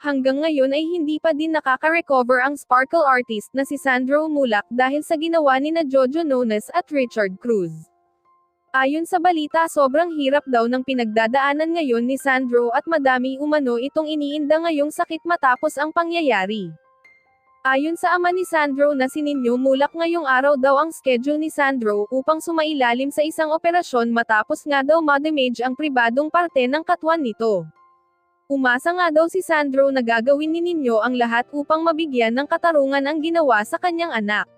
Hanggang ngayon ay hindi pa din nakaka-recover ang sparkle artist na si Sandro Mulak dahil sa ginawa ni na Jojo Nones at Richard Cruz. Ayon sa balita sobrang hirap daw ng pinagdadaanan ngayon ni Sandro at madami umano itong iniinda ngayong sakit matapos ang pangyayari. Ayon sa ama ni Sandro na si Ninyo Mulak ngayong araw daw ang schedule ni Sandro upang sumailalim sa isang operasyon matapos nga daw madamage ang pribadong parte ng katwan nito. Umasa nga daw si Sandro na gagawin ni Ninyo ang lahat upang mabigyan ng katarungan ang ginawa sa kanyang anak.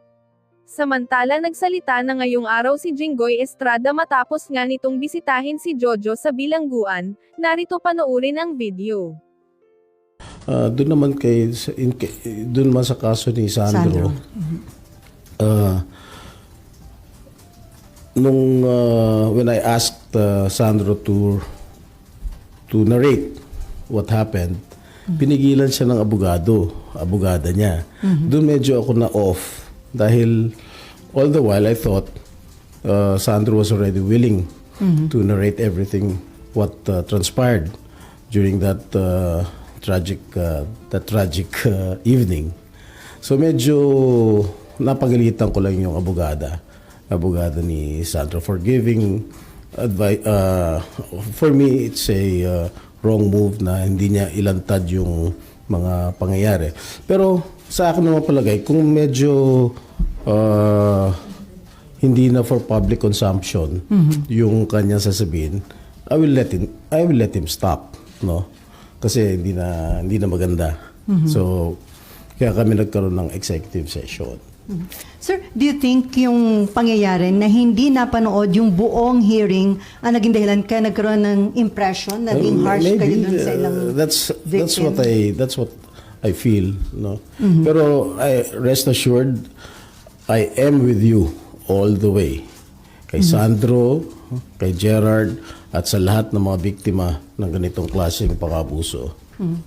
Samantala nagsalita na ngayong araw si Jinggoy Estrada matapos nga nitong bisitahin si Jojo sa bilangguan, narito panoorin ang video. Ah, doon naman kay in, doon naman sa kaso ni Sandro. ah, nung ah, when I asked ah, Sandro to to narrate what happened, pinigilan siya ng abogado, abogada niya. Doon medyo ako na off dahil all the while I thought uh, Sandro was already willing to narrate everything what uh, transpired during that uh, tragic uh, that tragic uh, evening. So medyo napagalitan ko lang yung abogada, abogada ni Sandro for giving advice. Uh, for me, it's a uh, wrong move na hindi niya ilantad yung mga pangyayari. Pero sa akin naman palagay, kung medyo uh, hindi na for public consumption yung kanya sasabihin, I will let him I will let him stop, no? Kasi hindi na hindi na maganda. So kaya kami nagkaroon ng executive session. Sir, do you think yung pangyayari na hindi napanood yung buong hearing ang naging dahilan kaya nagkaroon ng impression, naging Um, harsh kayo dun sa uh, ilang that's that's victim? what I that's what I feel no? Pero I rest assured I am with you all the way. Kay Sandro kay Gerard at sa lahat ng mga biktima ng ganitong klaseng pang-abuso.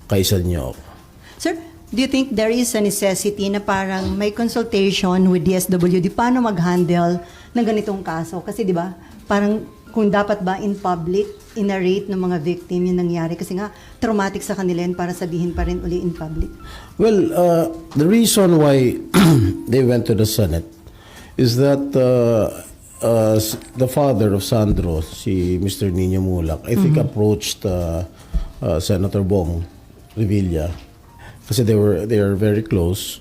Kaysa niyo. Ako. Sir, do you think there is a necessity na parang may consultation with DSWD paano mag-handle ng ganitong kaso? Kasi di ba, parang kung dapat ba in public, in-narrate ng mga victim yung nangyari. Kasi nga, traumatic sa kanila yun para sabihin pa rin uli in public. Well, uh, the reason why they went to the Senate is that uh, uh, the father of Sandro, si Mr. Nino Mulak, I think approached uh, uh, Senator Bong Revilla kasi they were they are very close.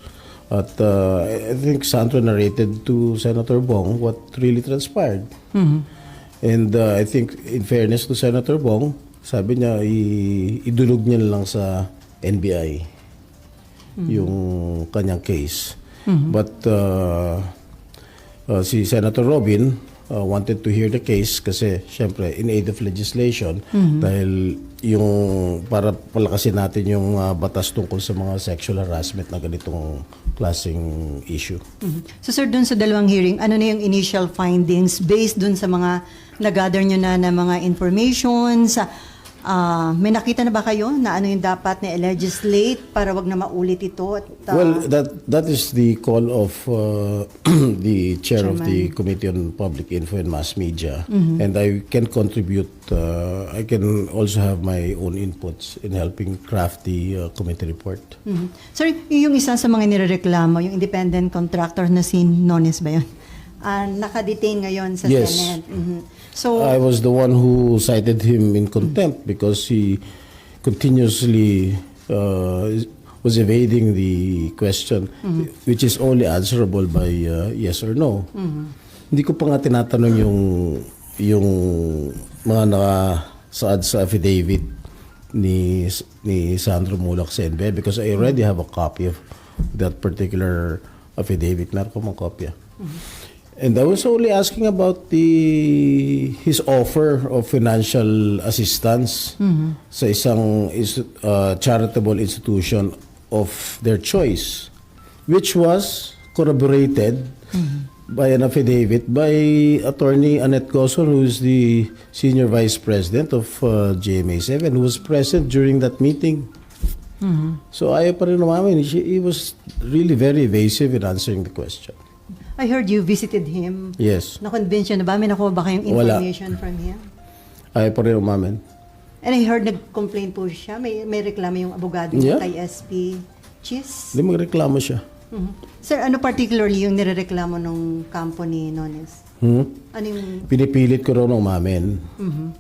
At uh, I think Sandro narrated to Senator Bong what really transpired. And uh, I think in fairness to Senator Bong, sabi niya i- idulog niya lang sa NBI yung kanyang case. But uh, uh, si Senator Robin uh, wanted to hear the case kasi syempre in aid of legislation dahil yung para palakasin natin yung uh, batas tungkol sa mga sexual harassment na ganitong klaseng issue. Mhm. So sir, dun sa dalawang hearing, ano na yung initial findings based dun sa mga nag-gather nyo na na mga information? Sa, ah, may nakita na ba kayo na ano yung dapat na legislate para wag na maulit ito? At, ah, Well, that that is the call of uh, the chair of the Committee on Public Info and Mass Media, and I can contribute. Uh, I can also have my own inputs in helping craft the uh, committee report. mhm. Sir, y- yung isa sa mga nirereklamo, yung independent contractor na si Nones ba yun? Ah, naka-detain ngayon sa Yes. Senate. Mhm. So, I was the one who cited him in contempt because he continuously uh, was evading the question, which is only answerable by uh, yes or no. Hindi ko pa nga tinatanong yung yung mga nakasaad sa affidavit ni ni Sandro Mulak sa NBI because I already have a copy of that particular affidavit. Meron ko mga kopya. And I was only asking about the his offer of financial assistance sa isang is, uh, charitable institution of their choice, which was corroborated by an affidavit by Attorney Annette Gosson, who is the senior vice president of uh, GMA7, who was present during that meeting. So ayaw pa rin umamin. He was really very evasive in answering the question. I heard you visited him. Yes. Na-convince yun na ba? May nakuha ba kayong Wala. information from him? Ayaw pa rin umamin. And I heard nag-complain po siya. May, may reklamo yung abogado Yeah. niya kay SP Chis. Hindi magreklamo siya. Mhm. Sir, ano particularly yung nirereklamo nung kampo ni Nones? Hmm? Ano yung... Pinipilit ko raw ng umamin.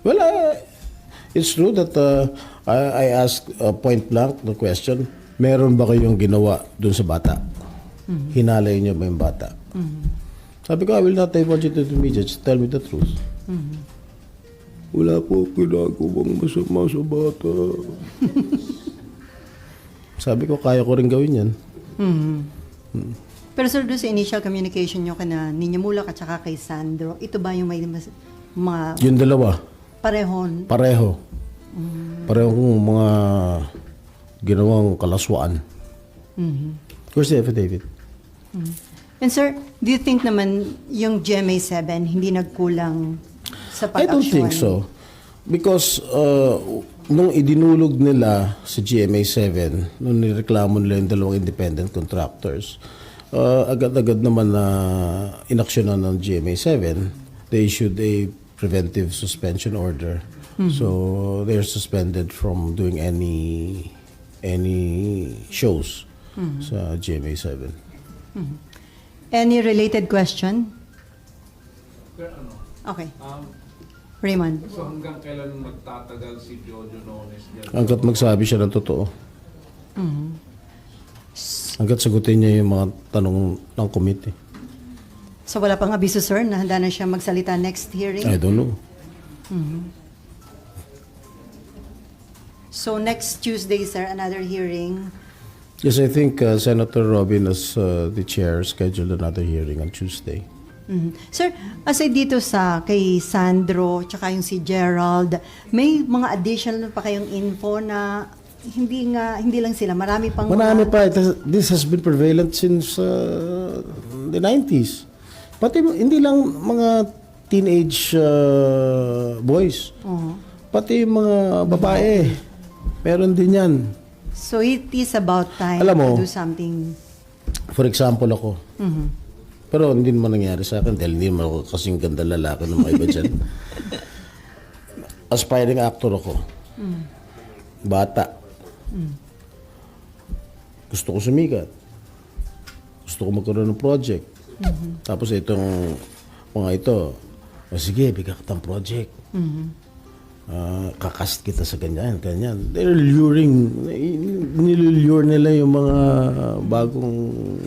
Well, uh, it's true that uh, I, I asked uh, point blank the question, meron ba kayong ginawa dun sa bata? Hinalay niyo ba yung bata? Sabi ko, I will not divulge it to the media. Just tell me the truth. Wala po ginagawang masama sa bata. Sabi ko, kaya ko rin gawin yan. Pero sir, doon sa initial communication nyo kana Ninya Mulak at saka kay Sandro, ito ba yung may mas, mga Yung dalawa, parehon? pareho. Parehong mga ginawang kalaswaan. Where's the affidavit? And sir, do you think naman yung GMA7 hindi nagkulang sa I don't think so. Because uh, nung idinulog nila sa GMA7, nung nireklamo nila yung dalawang independent contractors, uh, agad-agad naman na inaksyonan ng GMA7, they issued a preventive suspension order. So they're suspended from doing any any shows sa GMA7. Any related question? Pero ano, Okay. um, Raymond. so hanggang kailan magtatagal si Jojo Nones dyan? Hanggat magsabi siya ng totoo. Hanggat sagutin niya yung mga tanong ng committee. So wala pang abiso sir na handa na siya magsalita next hearing? I don't know. So next Tuesday sir, another hearing. Yes, I think uh, Senator Robin as uh, the chair scheduled another hearing on Tuesday. Mhm. Sir, aside dito sa kay Sandro, tsaka yung si Gerald, may mga additional pa kayong info na hindi nga hindi lang sila, marami pang Marami mga, pa. It has- this has been prevalent since uh, the 90s. Pati hindi lang mga teenage uh, boys. Oo. Pati yung mga babae. Meron din yan. So it is about time Alam mo, to do something. For example ako. Mhm. Pero hindi naman nangyari sa akin dahil hindi naman ako kasing ganda lalaki ng mga iba dyan. Aspiring actor ako. Bata. Gusto ko sumikat. Gusto ko magkaroon ng project. Tapos itong mga ito, o sige, bigyan kita ng project. Ah, kakast kita sa ganyan, ganyan. They're luring, nilulure nila yung mga bagong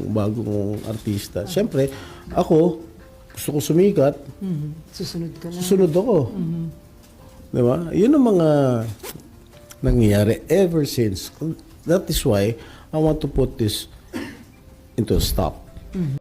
bagong artista. Siyempre, ako, gusto ko sumikat, Mhm. Susunod ka lang. susunod ako. Di ba? Yun ang mga nangyayari ever since. That is why I want to put this into a stop.